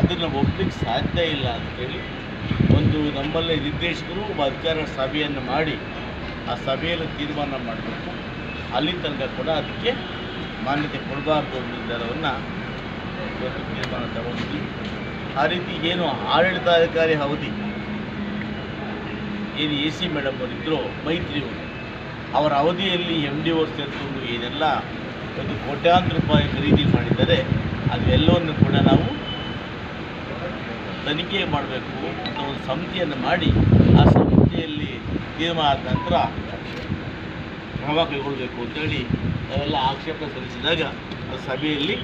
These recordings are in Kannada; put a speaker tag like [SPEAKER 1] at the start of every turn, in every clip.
[SPEAKER 1] ಅದನ್ನು ಒಪ್ಪಲಿಕ್ಕೆ ಸಾಧ್ಯ ಇಲ್ಲ ಅಂತೇಳಿ ಒಂದು ನಮ್ಮಲ್ಲೇ ನಿರ್ದೇಶಕರು ಒಬ್ಬ ಅಧಿಕಾರ ಸಭೆಯನ್ನು ಮಾಡಿ ಆ ಸಭೆಯಲ್ಲಿ ತೀರ್ಮಾನ ಮಾಡಬೇಕು. ಅಲ್ಲಿ ತನಕ ಕೂಡ ಅದಕ್ಕೆ ಮಾನ್ಯತೆ ಕೊಡಬಾರ್ದು ನಿರ್ಧಾರವನ್ನು ಇವತ್ತು ತೀರ್ಮಾನ ತಗೊಂಡಿದ್ವಿ ಆ ರೀತಿ ಏನು ಆಡಳಿತಾಧಿಕಾರಿ ಅವಧಿ, ಏನು ಎ ಸಿ ಮೇಡಮ್ ಅವರಿದ್ದರು ಮೈತ್ರಿ ಅವರು, ಅವರ ಅವಧಿಯಲ್ಲಿ ಎಂ ಡಿ ಓರ್ ಸೇರಿಕೊಂಡು ಏನೆಲ್ಲ ಒಂದು ಕೋಟ್ಯಾಂತರ ರೂಪಾಯಿ ಖರೀದಿ ಮಾಡಿದ್ದಾರೆ ಅದೆಲ್ಲವನ್ನು ಕೂಡ ನಾವು ತನಿಖೆ ಮಾಡಬೇಕು ಅಂತ ಒಂದು ಸಮಿತಿಯನ್ನು ಮಾಡಿ ಆ ಸಮಿತಿಯಲ್ಲಿ ತೀರ್ಮಾನ ಆದ ನಂತರ ಕ್ರಮ ಕೈಗೊಳ್ಳಬೇಕು ಅಂತೇಳಿ ನಾವೆಲ್ಲ ಆಕ್ಷೇಪ ಸಲ್ಲಿಸಿದಾಗ ಆ ಸಭೆಯಲ್ಲಿ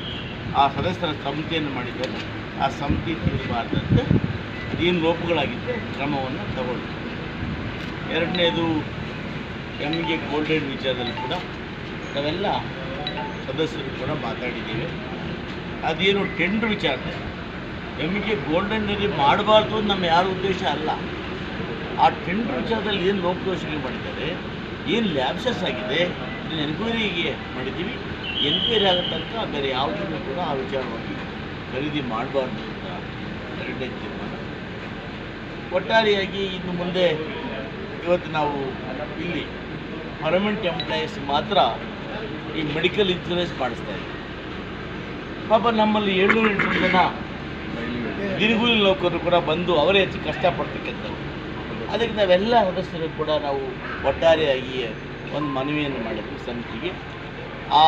[SPEAKER 1] ಆ ಸದಸ್ಯರ ಸಮಿತಿಯನ್ನು ಮಾಡಿದ್ದಾರೆ ಆ ಸಮಿತಿ ತೀರ್ಮಾನದಂತೆ ಅದೇನು ಲೋಪಗಳಾಗಿದ್ದರೆ ಕ್ರಮವನ್ನು ತಗೊಳ್ಳಿ ಎರಡನೇದು ಎಮ್ಗೆ ಗೋಲ್ಡನ್ ವಿಚಾರದಲ್ಲಿ ಕೂಡ ನಾವೆಲ್ಲ ಸದಸ್ಯರು ಕೂಡ ಮಾತಾಡಿದ್ದೇವೆ. ಅದೇನು ಟೆಂಡರ್ ವಿಚಾರದಲ್ಲಿ ಎಮ್ಗೆ ಗೋಲ್ಡನ್ನಲ್ಲಿ ಮಾಡಬಾರ್ದು ಅಂತ ನಮ್ಮ ಯಾರ ಉದ್ದೇಶ ಅಲ್ಲ. ಆ ಟೆಂಡರ್ ವಿಚಾರದಲ್ಲಿ ಏನು ಲೋಪದೋಷಗಳು ಮಾಡಿದ್ದಾರೆ ಏನು ಲ್ಯಾಬ್ಸಸ್ ಆಗಿದೆ, ಇದನ್ನು ಎನ್ಕ್ವೈರಿಗೆ ಮಾಡಿದ್ದೀವಿ. ಎನ್ಕ್ವೈರಿ ಆಗೋ ತನಕ ಬೇರೆ ಯಾವುದನ್ನು ಕೂಡ ಆ ವಿಚಾರವಾಗಿ ಖರೀದಿ ಮಾಡಬಾರ್ದು ಅಂತ ಎರಡನೇ ತೀರ್ಮಾನ. ಒಟ್ಟಾರೆಯಾಗಿ ಇನ್ನು ಮುಂದೆ ಇವತ್ತು ನಾವು ಇಲ್ಲಿ ಪರ್ಮನೆಂಟ್ ಎಂಪ್ಲಾಯೀಸ್ ಮಾತ್ರ ಈ ಮೆಡಿಕಲ್ ಇನ್ಶೂರೆನ್ಸ್ ಮಾಡಿಸ್ತಾ ಇದ್ದೀವಿ. ಪಾಪ ನಮ್ಮಲ್ಲಿ ಏಳ್ನೂರು ಎಂಟು ಜನ ದಿನಗೂಲಿ ನೌಕರರು ಕೂಡ ಬಂದು ಅವರೇ ಹೆಚ್ಚು ಕಷ್ಟಪಡ್ತಕ್ಕಂಥವ್ರು ಅದಕ್ಕೆ ನಾವೆಲ್ಲ ಸದಸ್ಯರು ಕೂಡ ನಾವು ಒಟ್ಟಾರೆಯಾಗಿ ಒಂದು ಮನವಿಯನ್ನು ಮಾಡಿದ್ವಿ ಸಮಿತಿಗೆ. ಆ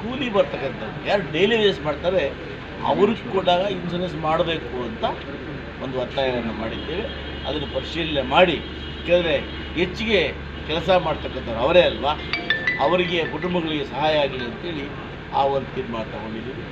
[SPEAKER 1] ಕೂಲಿ ಬರ್ತಕ್ಕಂಥವ್ರು ಯಾರು ಡೈಲಿ ವೇಸ್ ಮಾಡ್ತಾರೆ, ಅವ್ರಿಗೆ ಕೂಡ ಇನ್ಸೂರೆನ್ಸ್ ಮಾಡಬೇಕು ಅಂತ ಒಂದು ಒತ್ತಾಯವನ್ನು ಮಾಡಿದ್ದೇವೆ. ಅದನ್ನು ಪರಿಶೀಲನೆ ಮಾಡಿ, ಕೇಳಿದ್ರೆ ಹೆಚ್ಚಿಗೆ ಕೆಲಸ ಮಾಡ್ತಕ್ಕಂಥವ್ರು ಅವರೇ ಅಲ್ವಾ? ಅವರಿಗೆ ಕುಟುಂಬಗಳಿಗೆ ಸಹಾಯ ಆಗಲಿ ಅಂತೇಳಿ ಆ ಒಂದು ತೀರ್ಮಾನ ತಗೊಂಡಿದ್ದೀವಿ.